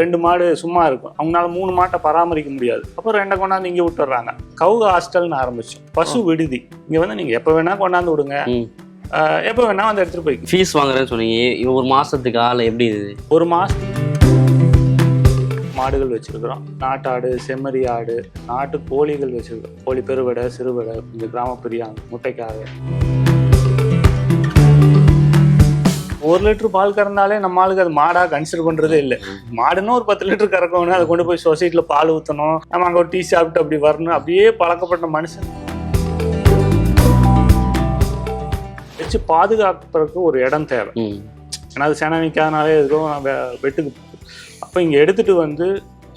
ரெண்டு மாடு சும்மா இருக்கும். அவங்களால மூணு மாட்டை பராமரிக்க முடியாது. அப்போ ரெண்டை கொண்டாந்து இங்கே விட்டுறாங்க. கவுக ஹாஸ்டல்னு ஆரம்பிச்சோம் பசு விடுதி. இங்கே வந்து நீங்கள் எப்போ வேணா கொண்டாந்து விடுங்க. எப்போ வேணா வந்து எடுத்துகிட்டு போய்க்கு. ஃபீஸ் வாங்குறேன்னு சொன்னீங்க. ஒரு மாசத்துக்கு ஆள் எப்படி இது? ஒரு மாதம் மாடுகள் வச்சிருக்கிறோம். நாட்டாடு செம்மறி ஆடு நாட்டு கோழிகள் வச்சிருக்கிறோம். கோழி பெருவடை சிறுவடை இந்த கிராமப்பிரியாங்க முட்டைக்காக ஒரு லிட்டர் பால் கறந்தாலே நம்ம ஆளுக்கு அது மாடா கன்சிடர் பண்றதே இல்லை. மாடுன்னா ஒரு பத்து லிட்டர் கறக்கணும் அதை கொண்டு போய் சொசைட்டில பால் ஊற்றணும் நம்ம அங்கே ஒரு டீ சாப்பிட்டு அப்படி வரணும். அப்படியே பழக்கப்பட்ட மனுஷன். வச்சு பாதுகாப்பதற்கு ஒரு இடம் தேவை. ஏன்னா அது செனை நிற்காதனாலே எதுவும் வெட்டுக்கு அப்போ இங்கே எடுத்துகிட்டு வந்து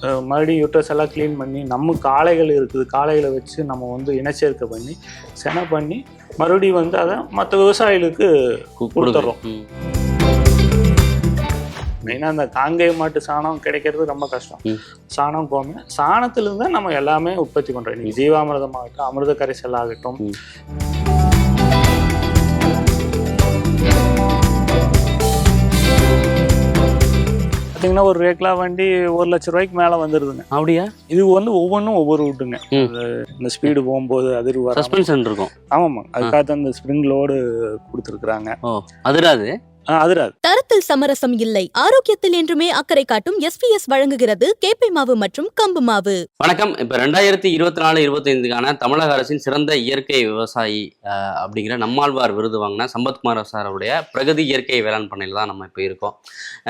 மறுபடியும் யூட்டர்ஸ் எல்லாம் க்ளீன் பண்ணி நம்ம காளைகள் இருக்குது காளைகளை வச்சு நம்ம வந்து இனச்சேர்க்கை பண்ணி செனை பண்ணி மறுபடியும் வந்து அதை மற்ற விவசாயிகளுக்கு கொடுத்துட்றோம். மெயினாக அந்த காங்கேய மாட்டு சாணம் கிடைக்கிறது ரொம்ப கஷ்டம். சாணம் கோமை சாணத்திலிருந்து தான் நம்ம எல்லாமே உற்பத்தி பண்ணுறோம் இன்னைக்கு ஜீவாமிர்தம் ஆகட்டும் அமிர்த கரைசல் ஆகட்டும் பார்த்தீங்கன்னா ஒரு ரேக்லா வண்டி ஒரு லட்ச ரூபாய்க்கு மேலே வந்துடுதுங்க அப்படியா? இது வந்து ஒவ்வொன்றும் ஒவ்வொரு விட்டுங்க ம். இந்த ஸ்பீடு போகும்போது அதிர்வு வர சஸ்பென்ஷன் இருக்கும். ஆமாம்மா அதுக்காக அந்த ஸ்ப்ரிங் லோடு கொடுத்துருக்குறாங்க. அதிராது? அதிராது. தரத்தில் சமரசம் இல்லை. ஆரோக்கியத்தில் என்றுமே அக்கறை காட்டும் எஸ்பிஎஸ் வழங்குகிறது கேப்பை மாவு மற்றும் கம்பு மாவு. வணக்கம். இப்போ ரெண்டாயிரத்தி இருபத்தி நாலு இருபத்தைந்துக்கான தமிழக அரசின் சிறந்த இயற்கை விவசாயி அப்படிங்கிற நம்மாழ்வார் விருது வாங்கின சம்பத்குமார் சாருடைய பிரகதி இயற்கை வேளாண் பண்ணையில் தான் நம்ம இப்போ இருக்கோம்.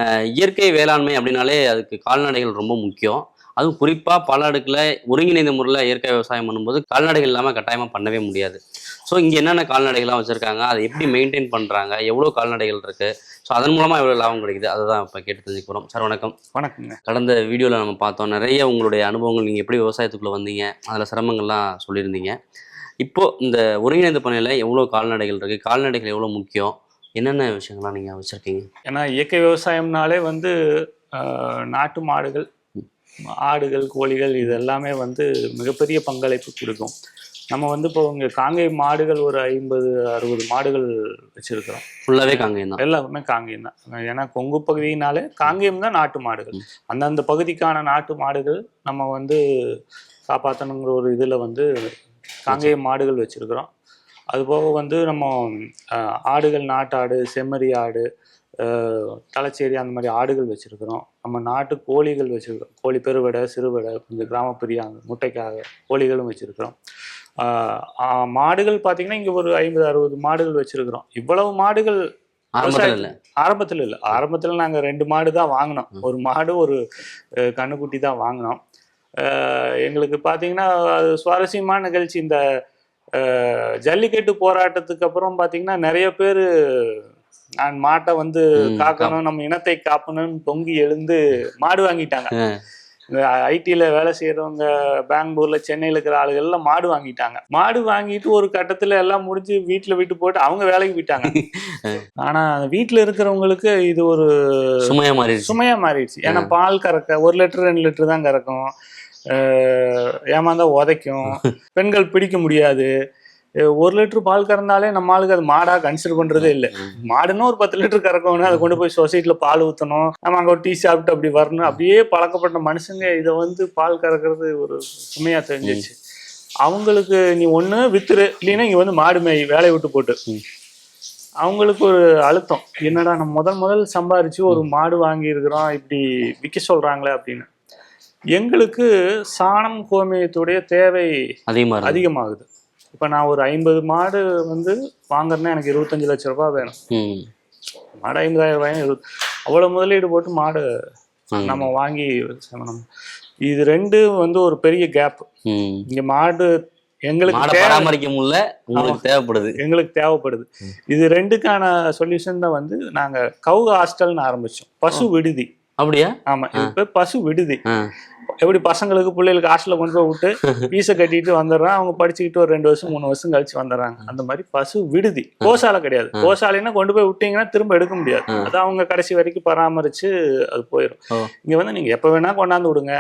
அஹ், இயற்கை வேளாண்மை அப்படின்னாலே அதுக்கு கால்நடைகள் ரொம்ப முக்கியம். அதுவும் குறிப்பாக பல அடுக்கில் ஒருங்கிணைந்த முறையில் இயற்கை விவசாயம் பண்ணும்போது கால்நடைகள் இல்லாமல் கட்டாயமாக பண்ணவே முடியாது. ஸோ இங்கே என்னென்ன கால்நடைகள்லாம் வச்சுருக்காங்க? அதை எப்படி மெயின்டைன் பண்ணுறாங்க எவ்வளோ கால்நடைகள் இருக்குது ஸோ அதன் மூலமாக எவ்வளோ லாபம் கிடைக்குது? அதை தான் இப்போ கேட்டு தெரிஞ்சுக்க போகிறோம் சார் வணக்கம். வணக்கங்க. கடந்த வீடியோவில் நம்ம பார்த்தோம் நிறைய உங்களுடைய அனுபவங்கள். நீங்கள் எப்படி விவசாயத்துக்குள்ளே வந்தீங்க? அதில் சிரமங்கள்லாம் சொல்லியிருந்தீங்க. இப்போது இந்த ஒருங்கிணைந்த பண்ணையில் எவ்வளோ கால்நடைகள் இருக்குது கால்நடைகள் எவ்வளோ முக்கியம்? என்னென்ன விஷயங்கள்லாம் நீங்கள் வச்சுருக்கீங்க? ஏன்னா இயற்கை விவசாயம்னாலே வந்து நாட்டு மாடுகள் ஆடுகள் கோழிகள் இது எல்லாமே வந்து மிகப்பெரிய பங்களிப்பு கொடுக்கும். நம்ம வந்து இப்போ இங்கே காங்கை மாடுகள் ஒரு ஐம்பது அறுபது மாடுகள் வச்சிருக்கிறோம். ஃபுல்லாகவே காங்கேயம் தான். எல்லாமே காங்கேயம் தான். ஏன்னா கொங்கு பகுதியினாலே காங்கேயம் தான் நாட்டு மாடுகள். அந்தந்த பகுதிக்கான நாட்டு மாடுகள் நம்ம வந்து காப்பாற்றணுங்கிற ஒரு இதில் வந்து காங்கேயம் மாடுகள் வச்சுருக்குறோம். அதுபோக வந்து நம்ம ஆடுகள் நாட்டாடு செம்மறி ஆடு தலைச்சேரி அந்த மாதிரி ஆடுகள் வச்சுருக்குறோம். நம்ம நாட்டு கோழிகள் வச்சுருக்கோம் கோழி பெருவடை சிறுவடை கொஞ்சம் கிராமப்பிரியாங்க முட்டைக்காக கோழிகளும் வச்சுருக்கிறோம். மாடுகள் பார்த்தீங்கன்னா இங்கே ஒரு ஐம்பது அறுபது மாடுகள் வச்சுருக்குறோம். இவ்வளவு மாடுகள் ஆரம்பத்தில் இல்லை. ஆரம்பத்தில் நாங்கள் ரெண்டு மாடு தான் வாங்கினோம். ஒரு மாடு ஒரு அஹ், கன்னுக்குட்டி தான் வாங்கினோம். எங்களுக்கு பார்த்தீங்கன்னா அது சுவாரஸ்யமான நிகழ்ச்சி. இந்த ஜல்லிக்கட்டு போராட்டத்துக்கு அப்புறம் பார்த்தீங்கன்னா நிறைய பேர் நான் மாட்டை வந்து காக்கணும் நம்ம இனத்தை காப்பணும்னு பொங்கி எழுந்து மாடு வாங்கிட்டாங்க. இந்த ஐடியில் வேலை செய்கிறவங்க பெங்களூர்ல சென்னையில் இருக்கிற ஆளுகள் எல்லாம் மாடு வாங்கிட்டாங்க. மாடு வாங்கிட்டு ஒரு கட்டத்தில் எல்லாம் முடிஞ்சு வீட்டில் விட்டு போட்டு அவங்க வேலைக்கு போயிட்டாங்க. ஆனால் வீட்டில் இருக்கிறவங்களுக்கு இது ஒரு சுமையாக மாறிடுச்சு. சுமையா மாறிடுச்சு. ஏன்னா பால் கறக்க ஒரு லிட்டர் ரெண்டு லிட்டர் தான் கறக்கும். ஏமாந்தா உதைக்கும். பெண்கள் பிடிக்க முடியாது. ஒரு லிட்டர் பால் கறந்தாலே நம்ம ஆளுக்கு அது மாடா கன்சிடர் பண்றதே இல்லை. மாடுன்னா ஒரு பத்து லிட்டர் கறக்கணும் அதை கொண்டு போய் சொசைட்டில பால் ஊற்றணும் நம்ம அங்கே ஒரு டீ சாப்பிட்டு அப்படி வரணும். அப்படியே பழக்கப்பட்ட மனுஷங்க இதை வந்து பால் கறக்கிறது ஒரு சுமையா தெரிஞ்சிச்சு அவங்களுக்கு நீ ஒண்ணு வித்துரு. இல்லைன்னா இங்க வந்து மாடு மேய் வேலையை விட்டு போட்டு. அவங்களுக்கு ஒரு அழுத்தம். என்னடா நம்ம முதல் முதல் சம்பாரிச்சு ஒரு மாடு வாங்கி இருக்கிறோம் இப்படி விற்க சொல்றாங்களே அப்படின்னு. எங்களுக்கு சாணம் கோமியத்துடைய தேவை அதிகமாக அதிகமாகுது. இப்போ நான் ஒரு ஐம்பது மாடு வந்து வாங்குறேன்னா எனக்கு இருபத்தஞ்சு லட்ச ரூபாய் வேணும். ம். மாடு ஐம்பதாயிரம் ரூபாயும் இருபது அவ்வளோ முதலீடு போட்டு மாடு. நம்ம வாங்கி நம்ம இது ரெண்டு வந்து ஒரு பெரிய கேப் ம். இங்க மாடு எங்களுக்கு பராமரிக்க முடியல உங்களுக்கு தேவைப்படுது. எங்களுக்கு தேவைப்படுது. இது ரெண்டுக்கான சொல்யூஷன் தான் வந்து நாங்க கவு ஹாஸ்டல்னு ஆரம்பிச்சோம். பசு விடுதி. அப்படியா? ஆமா. இது பேர் பசு விடுதி. எப்படி பசங்களுக்கு பிள்ளைகளுக்கு ஹாஸ்டல்ல கொண்டு போய் விட்டு ஃபீஸை கட்டிட்டு வந்துடுறான். அவங்க படிச்சுக்கிட்டு ஒரு ரெண்டு வருஷம் மூணு வருஷம் கழிச்சு வந்துடுறாங்க. அந்த மாதிரி பசு விடுதி. கோசாலை கிடையாது. கோசாலைன்னா கொண்டு போய் விட்டீங்கன்னா திரும்ப எடுக்க முடியாது. அது அவங்க கடைசி வரைக்கும் பராமரிச்சு அது போயிடும். இங்க வந்து நீங்க எப்ப வேணா கொண்டாந்து விடுங்க.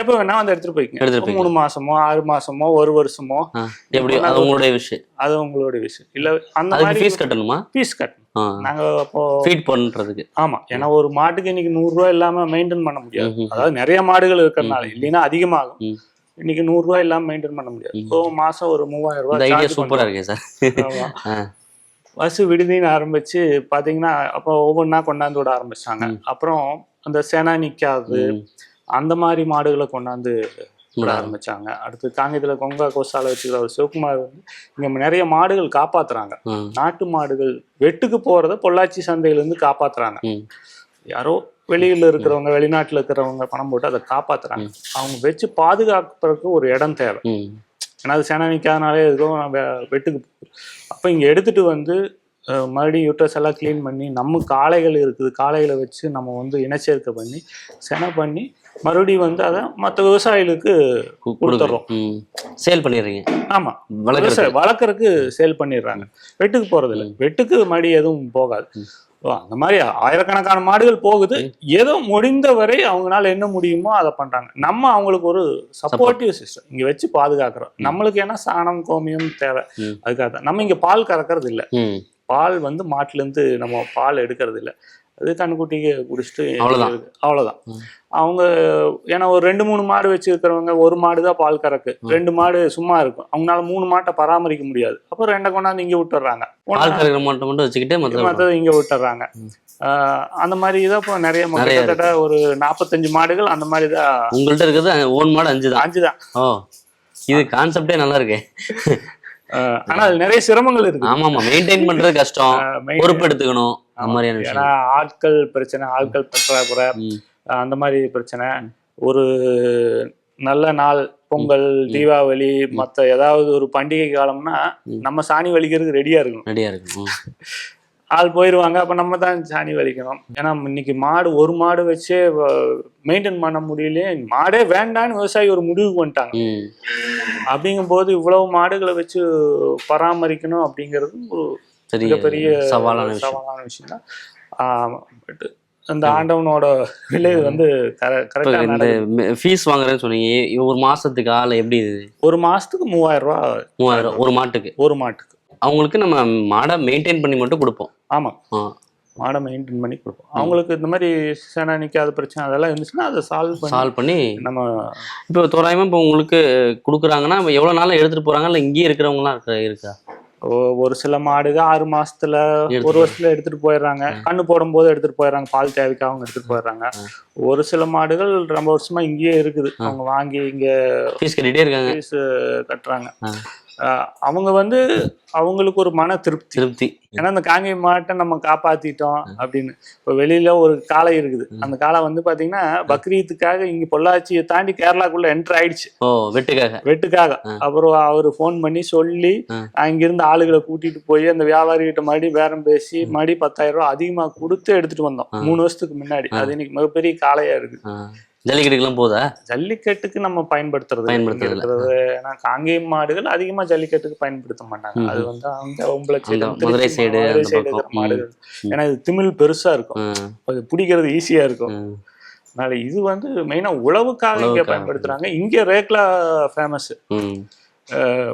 எப்ப வேணா வந்து எடுத்துட்டு போய்க்கங்க. மூணு மாசமோ ஆறு மாசமோ ஒரு வருஷமோ. எப்படி? அது உங்களுடைய விஷயம். அது உங்களோட விஷயம். இல்ல அந்த மாதிரி ஃபீஸ் கட்டணுமா? ஃபீஸ் கட்டணும். நாங்க அப்போ ஃபீட் பண்றதுக்கு ஆமா ஏன்னா ஒரு மாட்டுக்கு இன்னைக்கு நூறு ரூபாய் இல்லாம மெயின்டைன் பண்ண முடியாது. அதாவது நிறைய மாடுகள் இருக்கிறதுனால இல்லைன்னா அதிகமாகும். இன்னைக்கு நூறு ரூபாய் இல்லாம மெயின்டைன் பண்ண முடியாது. இப்போ மாசம் ஒரு மூவாயிரம் ரூபாய் சூப்பரா. இருக்கே சார். பஸ் விடுதின்னு ஆரம்பிச்சு பாத்தீங்கன்னா அப்போ ஒவ்வொன்றா கொண்டாந்து விட ஆரம்பிச்சாங்க. அப்புறம் அந்த செனா நிக்காது. அந்த மாதிரி மாடுகளை கொண்டாந்து விட ஆரம்பிச்சாங்க அடுத்து காங்கேயத்துல கொங்கா கோசால வச்சுக்கிற ஒரு சிவகுமார் வந்து இங்க நிறைய மாடுகள் காப்பாத்துறாங்க. நாட்டு மாடுகள் வெட்டுக்கு போறத பொள்ளாச்சி சந்தையில இருந்து காப்பாத்துறாங்க. யாரோ வெளியில இருக்கிறவங்க வெளிநாட்டுல இருக்கிறவங்க பணம் போட்டு அதை காப்பாத்துறாங்க அவங்க வச்சு பாதுகாக்கிறதுக்கு ஒரு இடம் தேவை. ஏன்னா அது சேனா நிற்காதனாலே எதுவும் வெ- வெட்டுக்கு. அப்ப இங்க எடுத்துட்டு வந்து மறுபடியும் யூட்ரஸ் எல்லாம் க்ளீன் பண்ணி நம்ம காளைகள் இருக்குது காளைகளை வச்சு நம்ம வந்து இனச்சேர்க்கை பண்ணி செனை பண்ணி மறுபடியும் வந்து அதை மற்ற விவசாயிகளுக்கு கொடுத்துட்றோம் சேல் பண்ணிடுறீங்க. ஆமா. வளர்க்குறது விவசாய வளர்க்கறதுக்கு சேல் பண்ணிடுறாங்க. வெட்டுக்கு போறது இல்ல வெட்டுக்கு மறுபடியும் எதுவும் போகாது. அந்த மாதிரி ஆயிரக்கணக்கான மாடுகள் போகுது. ஏதோ முடிந்த வரை அவங்களால என்ன முடியுமோ அதை பண்றாங்க. நம்ம அவங்களுக்கு ஒரு சப்போர்ட்டிவ் சிஸ்டம் இங்க வச்சு பாதுகாக்கிறோம். நம்மளுக்கு என்ன சாணம் கோமியம் தேவை. அதுக்காக தான். நம்ம இங்க பால் கறக்கறது இல்ல. பால் வந்து மாட்டுல இருந்து நம்ம பால் எடுக்கிறது இல்ல. அது கண்ணுக்குட்டிக்கு குடிச்சிட்டு அவ்வளவுதான். அவ்வளவுதான். அவங்க ஏன்னா ஒரு ரெண்டு மூணு மாடு வச்சிருக்கிறவங்க ஒரு மாடு தான் பால் கறக்கு. ரெண்டு மாடு சும்மா இருக்கும். அவங்களால மூணு மாட்டை பராமரிக்க முடியாது. அப்போ ரெண்டை கொண்டாந்து இங்க விட்டுறாங்க. பால் கறக்கிற மட்டும் மட்டும் வச்சுக்கிட்டு மற்ற மற்றது இங்க விட்டுறாங்க. அந்த மாதிரி தான் இப்போ நிறைய கிட்டத்தட்ட ஒரு நாற்பத்தஞ்சு மாடுகள் அந்த மாதிரி தான் உங்கள்ட்ட இருக்கிறது ஓன் மாடு அஞ்சு தான் அஞ்சு தான் ஓ இது கான்செப்டே நல்லா இருக்கே. ஆனா அது நிறைய சிரமங்கள் இருக்கு ஆமா ஆமா மெயின்டைன் பண்றது கஷ்டம். பொறுப்பு எடுத்துக்கணும் அந்த மாதிரியான ஆட்கள் பிரச்சனை ஆட்கள் பற்றாக்குறை. அந்த மாதிரி பிரச்சனை. ஒரு நல்ல நாள் பொங்கல் தீபாவளி மத்த ஏதாவது ஒரு பண்டிகை காலம்னா நம்ம சாணி வலிக்கிறதுக்கு ரெடியா இருக்கணும். ரெடியா இருக்கு ம். ஆள் போயிடுவாங்க அப்ப நம்ம தான் சாணி வலிக்கணும். ஏன்னா இன்னைக்கு மாடு ஒரு மாடு வச்சே மெயின்டைன் பண்ண முடியல மாடே வேண்டான்னு விவசாயி ஒரு முடிவுக்கு வந்துட்டாங்க. ம். அப்படிங்கும்போது இவ்வளவு மாடுகளை வச்சு பராமரிக்கணும் அப்படிங்கிறது ஒரு மிகப்பெரிய சவாலான விஷயம். சவாலான விஷயம் தான் பட் அந்த ஆண்டவனோட விலை வந்து இந்த ஃபீஸ் வாங்குறேன்னு சொன்னீங்க. ஒரு மாசத்துக்கு ஆள் எப்படி இது? ஒரு மாசத்துக்கு மூவாயிரம் ரூபாய் மூவாயிரம் ஒரு மாட்டுக்கு? ஒரு மாட்டுக்கு. அவங்களுக்கு நம்ம மாடை மெயின்டைன் பண்ணி மட்டும் கொடுப்போம். ஆமா. ஆ. மாடை மெயின்டைன் பண்ணி கொடுப்போம். அவங்களுக்கு இந்த மாதிரி சேனா நிக்காத பிரச்சனை அதெல்லாம் இருந்துச்சுன்னா அதை சால்வ் பண்ணி சால்வ் பண்ணி நம்ம இப்போ தோராயமா இப்போ உங்களுக்கு கொடுக்குறாங்கன்னா இப்போ எவ்வளவு நாள் எடுத்துட்டு போறாங்க? இல்ல இங்கேயே இருக்கிறவங்கலாம் இருக்க? ஒரு சில மாடுக ஆறு மாசத்துல ஒரு வருஷத்துல எடுத்துட்டு போயிடுறாங்க. கண்ணு போடும் போது எடுத்துட்டு போயிடுறாங்க பால் தேவைக்கு அவங்க எடுத்துட்டு போயிடுறாங்க. ஒரு சில மாடுகள் ரொம்ப வருஷமா இங்கேயே இருக்குது. அவங்க வாங்கி இங்க ஃபீஸ் கட்டிட்டே இருக்காங்க. fees கட்டுறாங்க. அவங்க வந்து அவங்களுக்கு ஒரு மன திருப்தி. திருப்தி. ஏன்னா அந்த காங்கேய மாட்டை நம்ம காப்பாத்திட்டோம் அப்படின்னு. இப்போ வெளியில ஒரு காளை இருக்குது. அந்த காளை வந்து பாத்தீங்கன்னா பக்ரீத்துக்காக இங்க பொள்ளாச்சியை தாண்டி கேரளாக்குள்ள என்டர் ஆயிடுச்சு. வெட்டுக்காக. வெட்டுக்காக. அப்புறம் அவர் ஃபோன் பண்ணி சொல்லி. அங்கிருந்து ஆளுகளை கூட்டிட்டு போய் அந்த வியாபாரி கிட்ட மறுபடியும் பேரம் பேசி மறுபடியும் பத்தாயிரம் ரூபாய் அதிகமா கொடுத்து எடுத்துட்டு வந்தோம். மூணு வருஷத்துக்கு முன்னாடி. அது இன்னைக்கு மிகப்பெரிய காளையா இருக்கு ஆ. ஜல்லிக்கட்டுக்கெல்லாம் போதா ஜல்லிக்கட்டுக்கு நம்ம பயன்படுத்துறது ஏன்னா காங்கேயம் மாடுகள் அதிகமா ஜல்லிக்கட்டுக்கு பயன்படுத்த மாட்டாங்க அது வந்து அங்க உங்களை மதுரை பக்கம். மாடுகள் ஏன்னா இது திமிழ் பெருசா இருக்கும். அது பிடிக்கிறது ஈஸியா இருக்கும். அதனால இது வந்து மெயினா உழவுக்காக இங்க. பயன்படுத்துறாங்க இங்க ரேக்லா ஃபேமஸ்.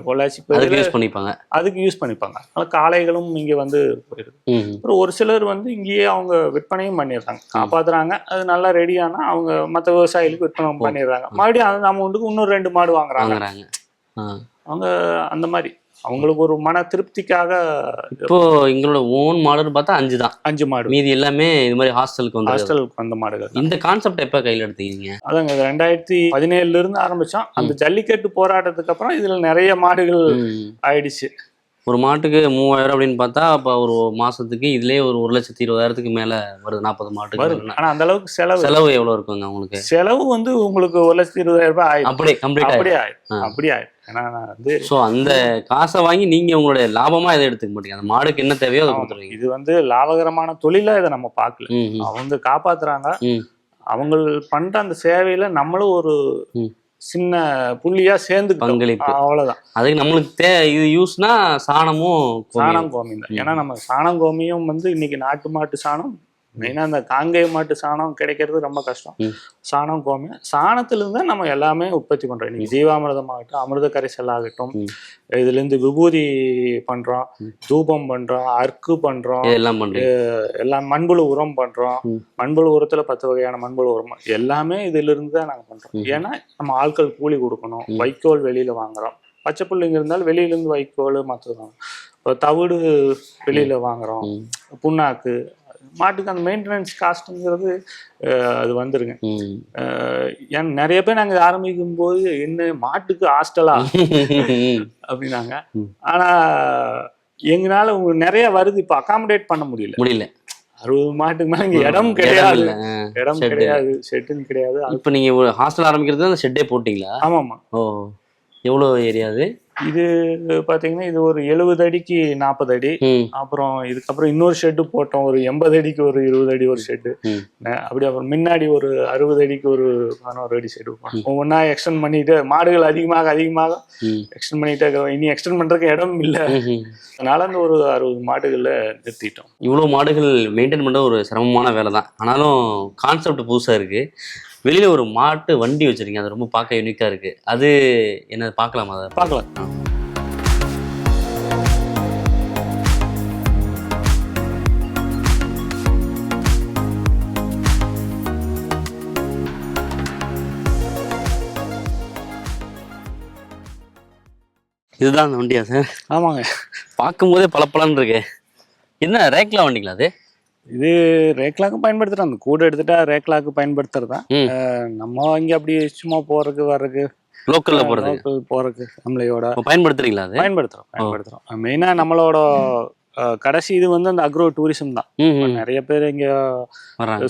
பொள்ளாச்சி யூஸ் பண்ணிப்பாங்க. அதுக்கு யூஸ் பண்ணிப்பாங்க. அதனால காளைகளும் இங்க வந்து போயிடுது. அப்புறம் ஒரு சிலர் வந்து இங்கேயே அவங்க விற்பனையும் பண்ணிடுறாங்க. காப்பாத்துறாங்க. அது நல்லா ரெடி ஆனா அவங்க மற்ற விவசாயிகளுக்கு விற்பனை பண்ணிடுறாங்க. மறுபடியும் அந்த அமௌண்ட்டுக்கு இன்னும் ரெண்டு மாடு வாங்குறாங்க. அவங்க அந்த மாதிரி. அவங்களுக்கு ஒரு மன திருப்திக்காக இப்போ எங்களோட ஓன் மாடுன்னு பார்த்தா அஞ்சு தான். அஞ்சு மாடு. மீதி எல்லாமே இது மாதிரி ஹாஸ்டலுக்கு வந்து ஹாஸ்டலுக்கு வந்த மாடுகள் இந்த கான்செப்ட் எப்ப கையில எடுத்தீங்க அதாங்க ரெண்டாயிரத்தி பதினேழுல இருந்து ஆரம்பிச்சோம். அந்த ஜல்லிக்கட்டு போராட்டத்துக்கு அப்புறம் இதுல நிறைய மாடுகள். ஆயிடுச்சு. ஒரு மாட்டுக்கு மூவாயிரம் அப்படின்னு பார்த்தா அப்ப ஒரு மாசத்துக்கு இதுலயே ஒரு ஒரு லட்சத்தி இருபதாயிரத்துக்கு மேல வருது. நாற்பது மாட்டுக்கு வருது. ஆனா அந்த அளவுக்கு செலவு. செலவு எவ்வளவு இருக்குங்க உங்களுக்கு? செலவு வந்து உங்களுக்கு ஒரு லட்சத்தி இருபதாயிரம் ரூபாய் ஆயிடும். அப்படியே கம்ப்ளீட் அப்படியே ஆயிடும். அப்படியே ஆயிடும். ஏன்னா வந்து ஸோ அந்த காசை வாங்கி நீங்க உங்களுடைய லாபமா எதை எடுத்துக்க மாட்டீங்க? அந்த மாடுக்கு என்ன தேவையோ அதை கொடுத்துருவீங்க. இது வந்து லாபகரமான தொழிலா இதை நம்ம பார்க்கல. அவங்க காப்பாத்துறாங்க. அவங்க பண்ற அந்த சேவையில நம்மளும் ஒரு. சின்ன புள்ளியா சேர்ந்து பங்களிப்பு. அவ்வளவுதான் அதுக்கு நம்மளுக்கு தே இது யூஸ்னா சாணமும். சாணம் கோமியம் தான் ஏன்னா நம்ம சாணம் கோமியம் வந்து இன்னைக்கு நாட்டு மாட்டு சாணம் மெயினாக அந்த காங்கேய மாட்டு சாணம் கிடைக்கிறது ரொம்ப கஷ்டம். சாணம் கோமியம் சாணத்திலிருந்து தான் நம்ம எல்லாமே உற்பத்தி பண்றோம். இன்னைக்கு ஜீவாமிர்தம் ஆகட்டும் அமிர்த கரைசல் ஆகட்டும். இதுலேருந்து விபூதி பண்றோம் தூபம் பண்றோம் அர்க்கு பண்றோம் இதெல்லாம் பண்றீங்க எல்லாம் மண்புழு உரம் பண்றோம். ம். மண்புழு உரத்துல பத்து வகையான மண்புழு உரம் எல்லாமே இதுல இருந்து தான் நாங்க பண்றோம். ம். ஏன்னா நம்ம ஆட்கள் கூலி கொடுக்கணும். வைக்கோல் வெளியில வாங்குறோம். பச்சை புல்லுங்க இருந்தாலும் வெளியில இருந்து வைக்கோல் இப்போ தவிடு வெளியில வாங்குறோம். புண்ணாக்கு மாட்டுக்கு அந்த மெயின்டெனன்ஸ் காஸ்ட்டுங்கிறது அது வந்துருங்க. ஏன் நிறைய பேர் நாங்க ஆரம்பிக்கும் போது என்ன மாட்டுக்கு ஹாஸ்டலா அப்படின்னாங்க. ம். ஆனா எங்களால நிறைய வருது இப்ப அகாமடேட் பண்ண முடியல. முடியல. அறுபது மாட்டுக்கு மேல இங்க இடம் கிடையாது. இடம். கிடையாது ஷெட்டுன்னு கிடையாது. இப்ப நீங்க ஒரு ஹாஸ்டல் ஆரம்பிக்கிறது அந்த ஷெட்டே போட்டீங்களா? ஆமாமா ஓ எவ்வளவு ஏரியா அது? இது பாத்தீங்கன்னா இது ஒரு எழுபது அடிக்கு நாற்பது அடி. அப்புறம் இதுக்கப்புறம் இன்னொரு ஷெட்டு போட்டோம் ஒரு எண்பது அடிக்கு ஒரு இருபது அடி ஒரு ஷெட்டு. அப்படி அப்புறம் முன்னாடி ஒரு அறுபது அடிக்கு ஒரு பதினோரு அடி ஷெட்டு போட்டோம் ஒவ்வொன்றா எக்ஸ்டெண்ட் பண்ணிட்டு மாடுகள் அதிகமாக அதிகமாக. எக்ஸ்டெண்ட் பண்ணிட்டே. இனி எக்ஸ்டெண்ட் பண்றதுக்கு இடம் இல்லை. அதனால அந்த ஒரு அறுபது மாடுகள்ல நிறுத்திட்டோம் இவ்வளவு மாடுகள் மெயின்டைன் பண்ண ஒரு சிரமமான வேலை தான் ஆனாலும் கான்செப்ட் புதுசா இருக்கு வெளியில ஒரு மாட்டு வண்டி வச்சிருக்கீங்க. அது ரொம்ப பார்க்க யூனிக்கா இருக்கு. அது என்ன பார்க்கலாமா? அதை பார்க்கலாம். இதுதான் அந்த வண்டியா சார்? ஆமாங்க. பார்க்கும்போதே பளபளன்னு இருக்கு. என்ன ரேக்லா வண்டிங்களா அது? இது ரேக்லாக்கு பயன்படுத்துறோம் அந்த கூட எடுத்துட்டா ரேக்லாக்கு பயன்படுத்துறது? தான். நம்ம இங்க அப்படி சும்மா போறதுக்கு வர்றதுக்கு லோக்கல்ல போறது போறதுக்கு. நம்மளையோட பயன்படுத்துறீங்களா அது? பயன்படுத்துறோம் பயன்படுத்துறோம். மெயினா நம்மளோட கடைசி இது வந்து அந்த அக்ரோ டூரிசம் தான். நிறைய பேர் இங்க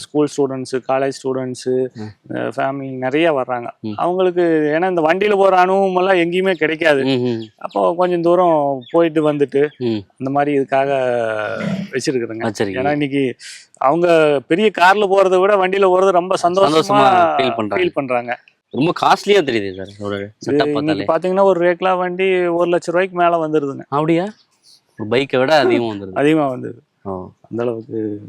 school students college students. Family நிறைய வர்றாங்க. அவங்களுக்கு ஏன்னா இந்த வண்டியில போற அனுபவம் எல்லாம் எங்கேயுமே கிடைக்காது. அப்போ கொஞ்சம் தூரம் போயிட்டு வந்துட்டு. அந்த மாதிரி இதுக்காக வச்சிருக்குதுங்க. வச்சிருக்கீங்க ஏன்னா இன்னைக்கு அவங்க பெரிய கார்ல போறதை விட வண்டியில போறது ரொம்ப சந்தோஷமா. ஃபீல் பண்றாங்க. ரொம்ப காஸ்ட்லியா தெரியுது சார் ஒரு பாத்தீங்கன்னா ஒரு ரேக்லா வண்டி ஒரு லட்சம் ரூபாய்க்கு மேல வந்துருதுங்க. அப்படியா? பைக்கை விட அதிகமா வந்துருது. அதிகமா வந்துருது. ஓ. அந்த அளவுக்கு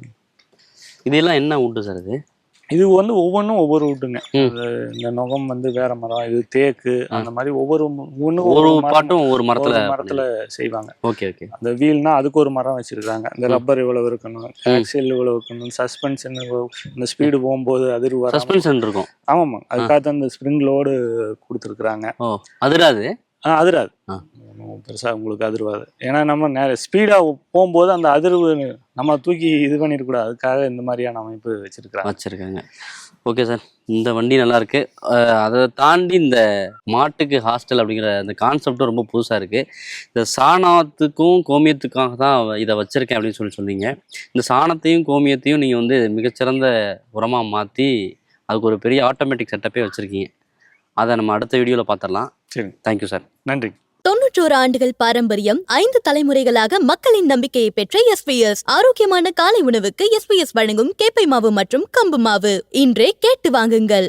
இதெல்லாம் என்ன உண்டு சார் இது? இது வந்து ஒவ்வொன்றும் ஒவ்வொரு வீட்டுங்க. இந்த நுகம் வந்து வேற மரம் இது தேக்கு அந்த மாதிரி ஒவ்வொரு ஒண்ணு ஒரு ஒரு ஒரு மரத்துல ஒரு மரத்துல செய்வாங்க. Okay okay. அந்த வீல்னா அதுக்கு ஒரு மரம் வச்சிருக்காங்க. இந்த ரப்பர் இவ்வளவு இருக்கணும் ஆக்சில் இவ்வளவு இருக்கணும் சஸ்பென்ஷன் இந்த ஸ்பீடு போகும்போது அதிர்வு சஸ்பென்ஷன் இருக்கும். ஆமாமா அதுக்காக தான் இந்த ஸ்ப்ரிங் லோடு கொடுத்துருக்குறாங்க. அதிராது? ஆ அதிராது. ஆ. ஒண்ணும் பெருசா உங்களுக்கு அதிர்வாது. ஏன்னா நம்ம நேர ஸ்பீடா போகும்போது அந்த அதிர்வு நம்ம தூக்கி இது பண்ணிடக்கூடாது. அதுக்காக இந்த மாதிரியான அமைப்பு வச்சிருக்கிறாங்க. வச்சிருக்காங்க. ஓகே சார் இந்த வண்டி நல்லா இருக்கு அதை தாண்டி இந்த மாட்டுக்கு ஹாஸ்டல் அப்படிங்கிற அந்த கான்செப்டும் ரொம்ப புதுசா இருக்கு. இந்த சாணத்துக்கும் கோமியத்துக்காக தான் இதை வச்சிருக்கேன் அப்படின்னு சொல்லி சொன்னீங்க. இந்த சாணத்தையும் கோமியத்தையும் நீங்க வந்து மிகச்சிறந்த உரமா மாத்தி அதுக்கு ஒரு பெரிய ஆட்டோமேட்டிக் செட்டப்பே வச்சிருக்கீங்க. அதை நம்ம அடுத்த வீடியோல பார்த்துடலாம் சரி. தேங்க்யூ சார் நன்றி. தொன்னூற்றோரு ஆண்டுகள் பாரம்பரியம் ஐந்து தலைமுறைகளாக மக்களின் நம்பிக்கையை பெற்ற எஸ்பிஎஸ் ஆரோக்கியமான காலை உணவுக்கு எஸ்பிஎஸ் வழங்கும் கேப்பை மாவு மற்றும் கம்பு மாவு. இன்றே கேட்டு வாங்குங்கள்.